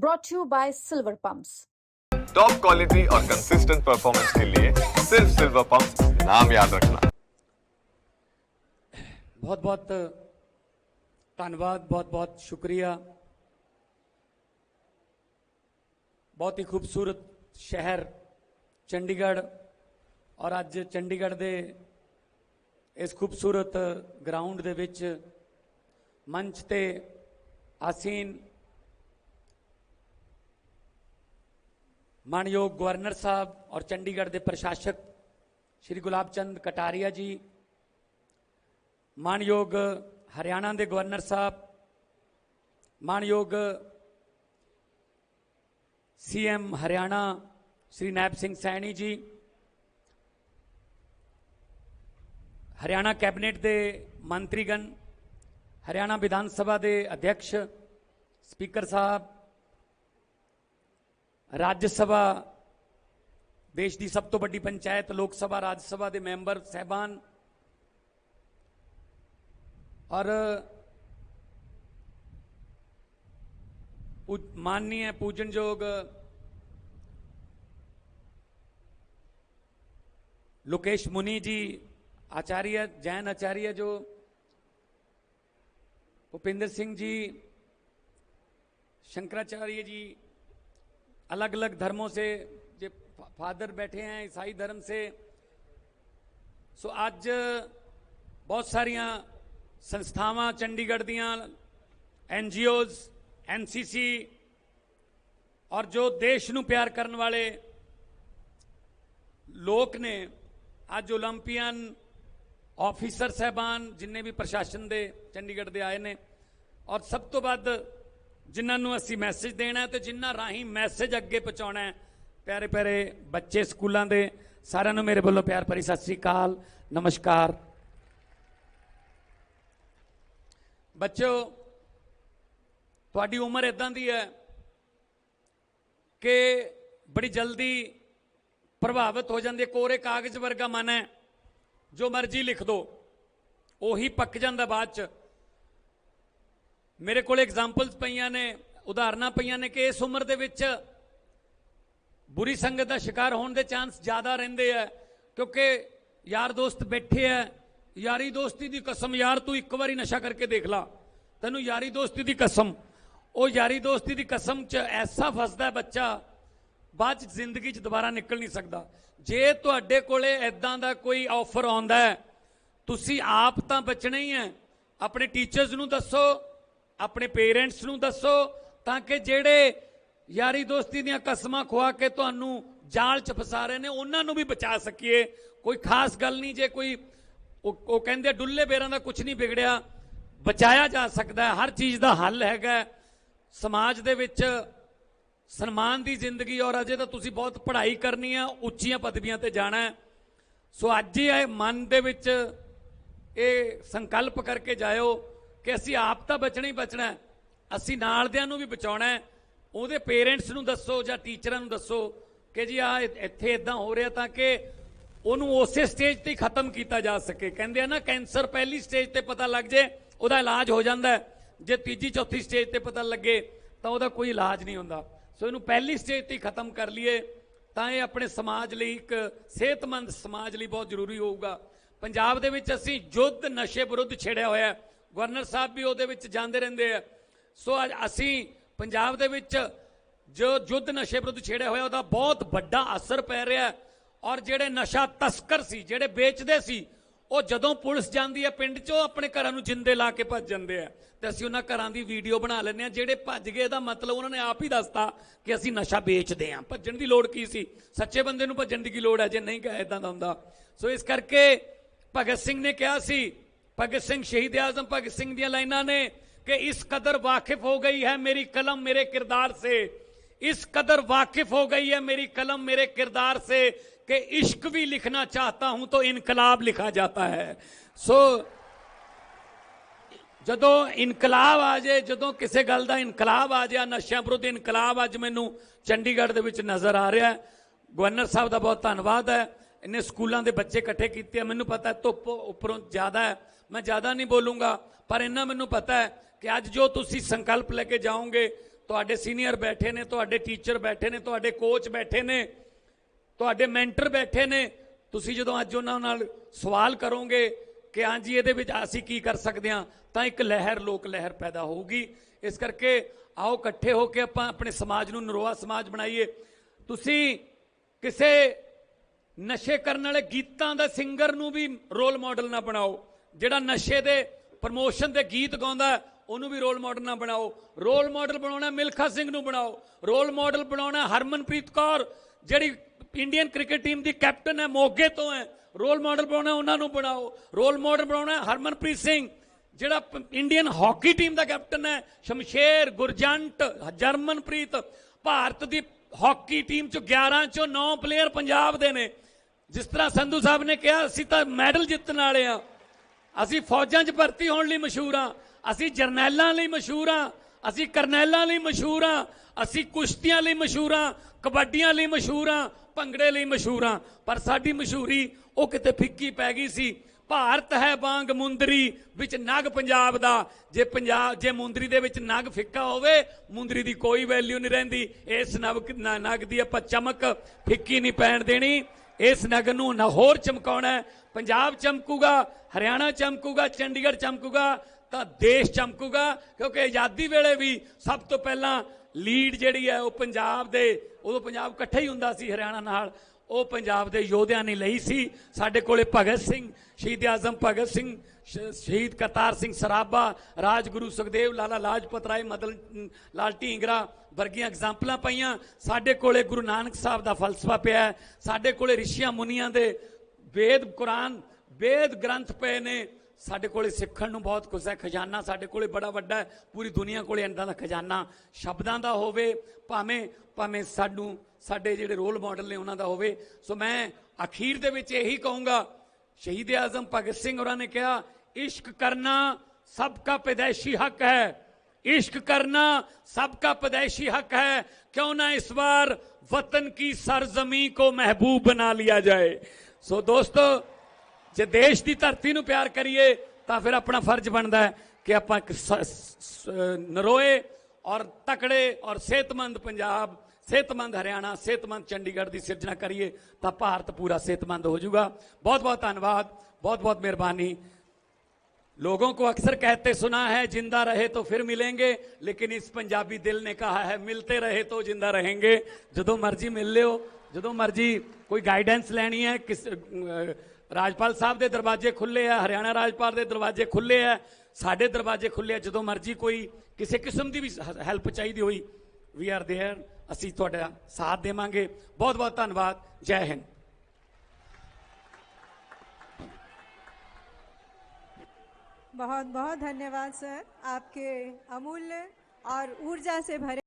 brought to you by Silver Pumps. Top quality और consistent performance के लिए सिर्फ सिल्वर पंप नाम याद रखना ਬਹੁਤ ਬਹੁਤ ਧੰਨਵਾਦ ਬਹੁਤ ਬਹੁਤ ਸ਼ੁਕਰੀਆ ਬਹੁਤ ਹੀ ਖੂਬਸੂਰਤ ਸ਼ਹਿਰ ਚੰਡੀਗੜ੍ਹ ਔਰ ਅੱਜ ਚੰਡੀਗੜ੍ਹ ਦੇ ਇਸ ਖੂਬਸੂਰਤ ਗਰਾਊਂਡ ਦੇ ਵਿੱਚ ਮੰਚ ਤੇ ਆਸੀਨ ਮਾਨਯੋਗ ਗਵਰਨਰ ਸਾਹਿਬ ਔਰ ਚੰਡੀਗੜ੍ਹ ਦੇ ਪ੍ਰਸ਼ਾਸਕ ਸ਼੍ਰੀ ਗੁਲਾਬ ਚੰਦ ਕਟਾਰੀਆ ਜੀ ਮਾਨਯੋਗ ਹਰਿਆਣਾ ਦੇ ਗਵਰਨਰ ਸਾਹਿਬ ਮਾਨਯੋਗ ਸੀਐਮ ਹਰਿਆਣਾ ਸ਼੍ਰੀ ਨੈਬ ਸਿੰਘ ਸੈਣੀ ਜੀ ਹਰਿਆਣਾ ਕੈਬਨਿਟ ਦੇ ਮੰਤਰੀਗਣ ਹਰਿਆਣਾ ਵਿਧਾਨ ਸਭਾ ਦੇ ਅਧਿਕਸ਼ ਸਪੀਕਰ ਸਾਹਿਬ ਰਾਜ ਸਭਾ ਦੇਸ਼ ਦੀ ਸਭ ਤੋਂ ਵੱਡੀ ਪੰਚਾਇਤ ਲੋਕ ਸਭਾ ਰਾਜ ਸਭਾ ਦੇ ਮੈਂਬਰ ਸਹਿਬਾਨ और पू- माननीय पूजन जोग लोकेश मुनि जी आचार्य जैन आचार्य जो भूपिंदर सिंह जी शंकराचार्य जी अलग अलग धर्मों से जे फादर बैठे हैं, ईसाई धर्म से। ਸੋ ਅੱਜ ਬਹੁਤ ਸਾਰੀਆਂ ਸੰਸਥਾਵਾਂ ਚੰਡੀਗੜ੍ਹ ਦੀਆਂ ਐਨ ਜੀਓਜ਼ ਐਨ ਸੀ ਸੀ ਔਰ ਜੋ ਦੇਸ਼ ਨੂੰ ਪਿਆਰ ਕਰਨ ਵਾਲੇ ਲੋਕ ਨੇ ਅੱਜ 올림픽ਨ ਆਫੀਸਰ ਸਹਿਬਾਨ ਜਿੰਨੇ ਵੀ ਪ੍ਰਸ਼ਾਸਨ ਦੇ ਚੰਡੀਗੜ੍ਹ ਦੇ ਆਏ ਨੇ ਔਰ ਸਭ ਤੋਂ ਵੱਧ ਜਿਨ੍ਹਾਂ ਨੂੰ ਅਸੀਂ ਮੈਸੇਜ ਦੇਣਾ ਹੈ ਤੇ ਜਿਨ੍ਹਾਂ ਰਾਹੀਂ ਮੈਸੇਜ ਅੱਗੇ ਪਹੁੰਚਾਉਣਾ ਹੈ। ਪਿਆਰੇ ਪਿਆਰੇ ਬੱਚੇ ਸਕੂਲਾਂ ਦੇ, ਸਾਰਿਆਂ ਨੂੰ ਮੇਰੇ ਵੱਲੋਂ ਪਿਆਰ ਭਰੀ ਸਤਿ ਸ੍ਰੀ ਅਕਾਲ। ਨਮਸਕਾਰ। ਬੱਚਿਓ, ਤੁਹਾਡੀ ਉਮਰ ਇਦਾਂ ਦੀ ਹੈ ਕਿ ਬੜੀ ਜਲਦੀ ਪ੍ਰਭਾਵਿਤ ਹੋ ਜਾਂਦੀ ਹੈ। ਕੋਰੇ ਕਾਗਜ਼ ਵਰਗਾ ਮਨ ਹੈ, ਜੋ ਮਰਜ਼ੀ ਲਿਖ ਦੋ, ਉਹੀ ਪੱਕ ਜਾਂਦਾ ਬਾਅਦ ਚ। ਮੇਰੇ ਕੋਲ ਐਗਜ਼ਾਮਪਲਸ ਪਈਆਂ ਨੇ, ਉਦਾਹਰਨਾਂ ਪਈਆਂ ਨੇ ਕਿ ਇਸ ਉਮਰ ਦੇ ਵਿੱਚ ਬੁਰੀ ਸੰਗਤ ਦਾ ਸ਼ਿਕਾਰ ਹੋਣ ਦੇ ਚਾਂਸ ਜ਼ਿਆਦਾ ਰਹਿੰਦੇ ਆ, ਕਿਉਂਕਿ ਯਾਰ ਦੋਸਤ ਬੈਠੇ ਆ, ਯਾਰੀ ਦੋਸਤੀ ਦੀ ਕਸਮ ਯਾਰ ਤੂੰ ਇੱਕ ਵਾਰੀ ਨਸ਼ਾ ਕਰਕੇ ਦੇਖ ਲਾ, ਤੈਨੂੰ ਯਾਰੀ ਦੋਸਤੀ ਦੀ ਕਸਮ, ਉਹ ਯਾਰੀ ਦੋਸਤੀ ਦੀ ਕਸਮ 'ਚ ਐਸਾ ਫਸਦਾ ਬੱਚਾ, ਬਾਅਦ 'ਚ ਜ਼ਿੰਦਗੀ 'ਚ ਦੁਬਾਰਾ ਨਿਕਲ ਨਹੀਂ ਸਕਦਾ। ਜੇ ਤੁਹਾਡੇ ਕੋਲੇ ਐਦਾਂ ਦਾ ਕੋਈ ਆਫਰ ਆਉਂਦਾ ਤੁਸੀਂ ਆਪ ਤਾਂ ਬਚਣਾ ਹੀ ਹੈ, ਆਪਣੇ ਟੀਚਰਸ ਨੂੰ ਦੱਸੋ ਆਪਣੇ ਪੇਰੈਂਟਸ ਨੂੰ ਦੱਸੋ ਤਾਂ ਕਿ ਜਿਹੜੇ ਯਾਰੀ ਦੋਸਤੀ ਦੀਆਂ ਕਸਮਾਂ ਖਵਾ ਕੇ ਤੁਹਾਨੂੰ ਜਾਲ 'ਚ ਫਸਾ ਰਹੇ ਨੇ ਉਹਨਾਂ ਨੂੰ ਵੀ ਬਚਾ ਸਕੀਏ। ਕੋਈ ਖਾਸ ਗੱਲ ਨਹੀਂ ਜੇ ਕੋਈ ਉਹ ਉਹ ਕਹਿੰਦੇ ਆ, ਡੁੱਲੇ ਬੇਰਾਂ ਦਾ ਕੁਝ ਨਹੀਂ ਵਿਗੜਿਆ। ਬਚਾਇਆ ਜਾ ਸਕਦਾ ਹੈ ਹਰ ਚੀਜ਼ ਦਾ ਹੱਲ ਹੈਗਾ ਸਮਾਜ ਦੇ ਵਿੱਚ ਸਨਮਾਨ ਦੀ ਜ਼ਿੰਦਗੀ ਔਰ ਅਜੇ ਤਾਂ ਤੁਸੀਂ ਬਹੁਤ ਪੜ੍ਹਾਈ ਕਰਨੀ ਆ ਉੱਚੀਆਂ ਪਦਵੀਆਂ ਤੇ ਜਾਣਾ ਸੋ ਅੱਜ ਹੀ ਇਹ ਮਨ ਦੇ ਵਿੱਚ ਇਹ ਸੰਕਲਪ ਕਰਕੇ ਜਾਇਓ। ਕਿ ਅਸੀਂ ਆਪ ਤਾਂ ਬਚਣਾ ਹੀ ਬਚਣਾ ਅਸੀਂ ਨਾਲ ਦਿਆਂ ਨੂੰ ਵੀ ਬਚਾਉਣਾ ਉਹਦੇ ਪੇਰੈਂਟਸ ਨੂੰ ਦੱਸੋ ਜਾਂ ਟੀਚਰਾਂ ਨੂੰ ਦੱਸੋ ਕਿ ਜੀ ਆ ਇੱਥੇ ਇਦਾਂ ਹੋ ਰਿਹਾ ਤਾਂ ਕਿ ਉਹਨੂੰ ਉਸੇ ਸਟੇਜ ਤੇ ਖਤਮ ਕੀਤਾ ਜਾ ਸਕੇ। ਕਹਿੰਦੇ ਆ ਨਾ, ਕੈਂਸਰ ਪਹਿਲੀ ਸਟੇਜ ਤੇ ਪਤਾ ਲੱਗ ਜੇ, ਉਹਦਾ ਇਲਾਜ ਹੋ ਜਾਂਦਾ ਜੇ ਤੀਜੀ, ਚੌਥੀ ਸਟੇਜ ਤੇ ਪਤਾ ਲੱਗੇ ਤਾਂ ਉਹਦਾ ਕੋਈ ਇਲਾਜ ਨਹੀਂ ਹੁੰਦਾ। ਸੋ ਇਹਨੂੰ ਪਹਿਲੀ ਸਟੇਜ ਤੇ ਹੀ ਖਤਮ ਕਰ ਲਈਏ ਤਾਂ ਇਹ ਆਪਣੇ ਸਮਾਜ ਲਈ ਇੱਕ ਸਿਹਤਮੰਦ ਸਮਾਜ ਲਈ ਬਹੁਤ ਜ਼ਰੂਰੀ ਹੋਊਗਾ। ਪੰਜਾਬ ਦੇ ਵਿੱਚ ਅਸੀਂ ਯੁੱਧ ਨਸ਼ੇ ਵਿਰੁੱਧ ਛੇੜਿਆ ਹੋਇਆ ਹੈ। ਗਵਰਨਰ ਸਾਹਿਬ ਵੀ ਉਹਦੇ ਵਿੱਚ ਜਾਂਦੇ ਰਹਿੰਦੇ ਆ। ਸੋ ਅੱਜ ਅਸੀਂ ਪੰਜਾਬ ਦੇ ਵਿੱਚ ਜੋ ਯੁੱਧ ਨਸ਼ੇ ਵਿਰੁੱਧ ਛੇੜਿਆ ਹੋਇਆ, ਉਹਦਾ ਬਹੁਤ ਵੱਡਾ ਅਸਰ ਪੈ ਰਿਹਾ ਔਰ ਜਿਹੜੇ ਨਸ਼ਾ ਤਸਕਰ ਸੀ, ਜਿਹੜੇ ਵੇਚਦੇ ਸੀ, ਉਹ ਜਦੋਂ ਪੁਲਿਸ ਜਾਂਦੀ ਹੈ ਪਿੰਡ 'ਚ, ਉਹ ਆਪਣੇ ਘਰਾਂ ਨੂੰ ਜਿੰਦੇ ਲਾ ਕੇ ਭੱਜ ਜਾਂਦੇ ਆ। ਤੇ ਅਸੀਂ ਉਹਨਾਂ ਘਰਾਂ ਦੀ ਵੀਡੀਓ ਬਣਾ ਲੈਂਦੇ ਆ, ਜਿਹੜੇ ਭੱਜ ਗਏ, ਇਹਦਾ ਮਤਲਬ ਉਹਨਾਂ ਨੇ ਆਪ ਹੀ ਦੱਸਤਾ ਕਿ ਅਸੀਂ ਨਸ਼ਾ ਵੇਚਦੇ ਆ ਭੱਜਣ ਦੀ ਲੋੜ ਕੀ ਸੀ? ਸੱਚੇ ਬੰਦੇ ਨੂੰ ਭੱਜਣ ਦੀ ਕੀ ਲੋੜ ਹੈ? ਜੇ ਨਹੀਂ ਕਹੇ ਇਦਾਂ ਦਾ ਹੁੰਦਾ। ਸੋ ਇਸ ਕਰਕੇ ਭਗਤ ਸਿੰਘ ਨੇ ਕਿਹਾ ਸੀ ਭਗਤ ਸਿੰਘ ਸ਼ਹੀਦ ਆਜ਼ਮ ਭਗਤ ਸਿੰਘ ਦੀਆਂ ਲਾਈਨਾਂ ਨੇ ਕਿ ਇਸ ਕਦਰ ਵਾਕਿਫ ਹੋ ਗਈ ਹੈ ਮੇਰੀ ਕਲਮ ਮੇਰੇ ਕਿਰਦਾਰ ਸੇ इस कदर वाकिफ हो गई है मेरी कलम मेरे किरदार से कि इश्क भी लिखना चाहता हूं तो इनकलाब लिखा जाता है सो ਜਦੋਂ ਇਨਕਲਾਬ ਆ ਜਾਏ ਜਦੋਂ ਕਿਸੇ ਗੱਲ ਦਾ ਇਨਕਲਾਬ ਆ ਜਾਏ ਨਸ਼ਿਆਂ ਵਿਰੁੱਧ ਇਨਕਲਾਬ ਅੱਜ ਮੈਨੂੰ ਚੰਡੀਗੜ੍ਹ ਦੇ ਵਿੱਚ ਨਜ਼ਰ ਆ ਰਿਹਾ ਹੈ ਗਵਰਨਰ ਸਾਹਿਬ ਦਾ ਬਹੁਤ ਧੰਨਵਾਦ ਹੈ ਇਹਨੇ ਸਕੂਲਾਂ ਦੇ ਬੱਚੇ ਇਕੱਠੇ ਕੀਤੇ ਆ, ਮੈਨੂੰ ਪਤਾ ਧੁੱਪ ਉੱਪਰੋਂ ਜ਼ਿਆਦਾ ਹੈ। ਮੈਂ ਜ਼ਿਆਦਾ ਨਹੀਂ ਬੋਲੂੰਗਾ, ਪਰ ਇੰਨਾ ਮੈਨੂੰ ਪਤਾ ਹੈ ਕਿ ਅੱਜ ਜੋ ਤੁਸੀਂ ਸੰਕਲਪ ਲੈ ਕੇ ਜਾਓਗੇ, ਤੁਹਾਡੇ ਸੀਨੀਅਰ ਬੈਠੇ ਨੇ, ਤੁਹਾਡੇ ਟੀਚਰ ਬੈਠੇ ਨੇ, ਤੁਹਾਡੇ ਕੋਚ ਬੈਠੇ ਨੇ, ਤੁਹਾਡੇ ਮੈਂਟਰ ਬੈਠੇ ਨੇ, ਤੁਸੀਂ ਜਦੋਂ ਅੱਜ ਉਹਨਾਂ ਨਾਲ ਸਵਾਲ ਕਰੋਗੇ ਕਿ ਹਾਂਜੀ ਇਹਦੇ ਵਿੱਚ ਅਸੀਂ ਕੀ ਕਰ ਸਕਦੇ ਹਾਂ, ਤਾਂ ਇੱਕ ਲਹਿਰ, ਲੋਕ ਲਹਿਰ ਪੈਦਾ ਹੋਊਗੀ। ਇਸ ਕਰਕੇ ਆਓ ਇਕੱਠੇ ਹੋ ਕੇ ਆਪਾਂ ਆਪਣੇ ਸਮਾਜ ਨੂੰ ਨਰੋਆ ਸਮਾਜ ਬਣਾਈਏ। ਤੁਸੀਂ ਕਿਸੇ ਨਸ਼ੇ ਕਰਨ ਵਾਲੇ ਗੀਤਾਂ ਦਾ ਸਿੰਗਰ ਨੂੰ ਵੀ ਰੋਲ ਮਾਡਲ ਨਾ ਬਣਾਓ। ਜਿਹੜਾ ਨਸ਼ੇ ਦੇ ਪ੍ਰਮੋਸ਼ਨ ਦੇ ਗੀਤ ਗਾਉਂਦਾ, ਉਹਨੂੰ ਵੀ ਰੋਲ ਮਾਡਲ ਨਾ ਬਣਾਓ। ਰੋਲ ਮਾਡਲ ਬਣਾਉਣਾ ਮਿਲਖਾ ਸਿੰਘ ਨੂੰ ਬਣਾਓ। ਰੋਲ ਮਾਡਲ ਬਣਾਉਣਾ ਹਰਮਨਪ੍ਰੀਤ ਕੌਰ, ਜਿਹੜੀ ਇੰਡੀਅਨ ਕ੍ਰਿਕਟ ਟੀਮ ਦੀ ਕੈਪਟਨ ਹੈ, ਮੋਗੇ ਤੋਂ ਹੈ। ਰੋਲ ਮਾਡਲ ਬਣਾਉਣਾ ਉਹਨਾਂ ਨੂੰ ਬਣਾਓ। ਰੋਲ ਮਾਡਲ ਬਣਾਉਣਾ ਹਰਮਨਪ੍ਰੀਤ ਸਿੰਘ, ਜਿਹੜਾ ਇੰਡੀਅਨ ਹਾਕੀ ਟੀਮ ਦਾ ਕੈਪਟਨ ਹੈ, ਸ਼ਮਸ਼ੇਰ, ਗੁਰਜੰਟ, ਜਰਮਨਪ੍ਰੀਤ। ਭਾਰਤ ਦੀ ਹਾਕੀ ਟੀਮ ਚ 11 ਚੋਂ 9 ਪਲੇਅਰ ਪੰਜਾਬ ਦੇ ਨੇ। ਜਿਸ ਤਰ੍ਹਾਂ ਸੰਧੂ ਸਾਹਿਬ ਨੇ ਕਿਹਾ, ਅਸੀਂ ਤਾਂ ਮੈਡਲ ਜਿੱਤਣ ਵਾਲੇ ਆ ਅਸੀਂ ਫੌਜਾਂ 'ਚ ਭਰਤੀ ਹੋਣ ਲਈ ਮਸ਼ਹੂਰ ਆ ਅਸੀਂ ਜਰਨੈਲਾਂ ਲਈ ਮਸ਼ਹੂਰ ਆ ਅਸੀਂ ਕਰਨੈਲਾਂ ਲਈ ਮਸ਼ਹੂਰ ਆ ਅਸੀਂ ਕੁਸ਼ਤੀਆਂ ਲਈ ਮਸ਼ਹੂਰ ਆ ਕਬੱਡੀਆਂ ਲਈ ਮਸ਼ਹੂਰ ਆ ਭੰਗੜੇ ਲਈ ਮਸ਼ਹੂਰ ਆ ਪਰ ਸਾਡੀ ਮਸ਼ਹੂਰੀ ਉਹ ਕਿਤੇ ਫਿੱਕੀ ਪੈ ਗਈ ਸੀ। ਭਾਰਤ ਹੈ ਬਾਂਗ ਮੁੰਦਰੀ ਵਿੱਚ ਨਗ ਪੰਜਾਬ ਦਾ। ਜੇ ਪੰਜਾਬ, ਜੇ ਮੁੰਦਰੀ ਦੇ ਵਿੱਚ ਨਗ ਫਿੱਕਾ ਹੋਵੇ, ਮੁੰਦਰੀ ਦੀ ਕੋਈ ਵੈਲਿਊ ਨਹੀਂ ਰਹਿੰਦੀ। ਇਸ ਨਵ ਨ- ਨਗ ਦੀ ਆਪਾਂ ਚਮਕ ਫਿੱਕੀ ਨਹੀਂ ਪੈਣ ਦੇਣੀ। ਇਸ ਨਗਰ ਨੂੰ ਨਾ ਚਮਕਾਉਣਾ ਪੰਜਾਬ ਚਮਕੂਗਾ, ਹਰਿਆਣਾ ਚਮਕੂਗਾ, ਚੰਡੀਗੜ੍ਹ ਚਮਕੂਗਾ, ਤਾਂ ਦੇਸ਼ ਚਮਕੂਗਾ, ਕਿਉਂਕਿ ਆਜ਼ਾਦੀ ਵੇਲੇ ਵੀ ਸਭ ਤੋਂ ਪਹਿਲਾਂ ਲੀਡ ਜਿਹੜੀ ਹੈ ਉਹ ਪੰਜਾਬ ਦੇ, ਉਦੋਂ ਪੰਜਾਬ ਇਕੱਠਾ ਹੀ ਹੁੰਦਾ ਸੀ ਹਰਿਆਣਾ ਨਾਲ। ਉਹ ਪੰਜਾਬ ਦੇ ਯੋਧਿਆਂ ਨੇ ਲਈ ਸੀ। ਸਾਡੇ ਕੋਲੇ ਭਗਤ ਸਿੰਘ, ਸ਼ਹੀਦ ਆਜ਼ਮ ਭਗਤ ਸਿੰਘ ਸ਼ਹੀਦ ਕਰਤਾਰ ਸਿੰਘ ਸਰਾਭਾ, ਰਾਜਗੁਰੂ ਸੁਖਦੇਵ, ਲਾਲਾ ਲਾਜਪਤ ਰਾਏ, ਮਦਨ ਲਾਲ ਢੀਂਗਰਾ ਵਰਗੀਆਂ ਐਗਜ਼ਾਮਪਲਾਂ ਪਈਆਂ। ਸਾਡੇ ਕੋਲੇ ਗੁਰੂ ਨਾਨਕ ਸਾਹਿਬ ਦਾ ਫਲਸਫਾ ਪਿਆ ਹੈ। ਸਾਡੇ ਕੋਲੇ ਰਿਸ਼ੀਆਂ ਮੁਨੀਆਂ ਦੇ ਵੇਦ ਕੁਰਾਨ, ਵੇਦ ਗ੍ਰੰਥ ਪਏ ਨੇ। ਸਾਡੇ ਕੋਲੇ ਸਿੱਖਣ ਨੂੰ ਬਹੁਤ ਕੁਝ ਹੈ। ਖਜ਼ਾਨਾ ਸਾਡੇ ਕੋਲੇ ਬੜਾ ਵੱਡਾ ਹੈ। ਪੂਰੀ ਦੁਨੀਆ ਕੋਲੇ ਇੰਦਾਂ ਦਾ ਖਜ਼ਾਨਾ ਸ਼ਬਦਾਂ ਦਾ ਹੋਵੇ, ਭਾਵੇਂ ਭਾਵੇਂ ਸਾਨੂੰ ਸਾਡੇ ਜਿਹੜੇ ਰੋਲ ਮਾਡਲ ਨੇ ਉਹਨਾਂ ਦਾ ਹੋਵੇ। ਸੋ ਮੈਂ ਅਖੀਰ ਦੇ ਵਿੱਚ ਇਹੀ ਕਹੂੰਗਾ, ਸ਼ਹੀਦ ਆਜ਼ਮ ਭਗਤ ਸਿੰਘ ਹੋਰਾਂ ਨੇ ਕਿਹਾ ਇਸ਼ਕ ਕਰਨਾ ਸਭ ਦਾ ਪੈਦਾਇਸ਼ੀ ਹੱਕ ਹੈ इश्क करना सबका पैदाइशी हक है क्यों ना इस बार वतन की सरजमी को महबूब बना लिया जाए ਸੋ ਦੋਸਤੋ ਜੇ ਦੇਸ਼ ਦੀ ਧਰਤੀ ਨੂੰ ਪਿਆਰ ਕਰੀਏ ਤਾਂ ਫਿਰ ਆਪਣਾ ਫਰਜ਼ ਬਣਦਾ ਹੈ ਕਿ ਆਪਾਂ ਇੱਕ ਸ- ਸ- ਨਰੋਏ ਔਰ ਤਕੜੇ ਔਰ ਸਿਹਤਮੰਦ ਪੰਜਾਬ ਸਿਹਤਮੰਦ ਹਰਿਆਣਾ ਸਿਹਤਮੰਦ ਚੰਡੀਗੜ੍ਹ ਦੀ ਸਿਰਜਣਾ ਕਰੀਏ ਤਾਂ ਭਾਰਤ ਪੂਰਾ ਸਿਹਤਮੰਦ ਹੋ ਜਾਊਗਾ ਬਹੁਤ ਬਹੁਤ ਧੰਨਵਾਦ ਬਹੁਤ ਬਹੁਤ ਮਿਹਰਬਾਨੀ लोगों को अक्सर कहते सुना है जिंदा रहे तो फिर मिलेंगे लेकिन इस पंजाबी दिल ने कहा है मिलते रहे तो जिंदा रहेंगे ਜਦੋਂ ਮਰਜ਼ੀ ਮਿਲ ਲਿਓ ਜਦੋਂ ਮਰਜ਼ੀ ਕੋਈ ਗਾਈਡੈਂਸ ਲੈਣੀ ਹੈ ਕਿਸ ਅਹ, ਰਾਜਪਾਲ ਸਾਹਿਬ ਦੇ ਦਰਵਾਜ਼ੇ ਖੁੱਲੇ ਆ ਹਰਿਆਣਾ ਰਾਜਪਾਲ ਦੇ ਦਰਵਾਜ਼ੇ ਖੁੱਲੇ ਆ ਸਾਡੇ ਦਰਵਾਜ਼ੇ ਖੁੱਲੇ ਆ ਜਦੋਂ ਮਰਜ਼ੀ ਕੋਈ ਕਿਸੇ ਕਿਸਮ ਦੀ ਵੀ ਹੈਲਪ ਚਾਹੀਦੀ ਹੋਈ ਵੀ ਆਰ देयर ਅਸੀਂ ਤੁਹਾਡਾ ਸਾਥ ਦੇਵਾਂਗੇ ਬਹੁਤ ਬਹੁਤ ਧੰਨਵਾਦ ਜੈ ਹਿੰਦ बहुत बहुत धन्यवाद सर आपके अमूल्य और ऊर्जा से भरे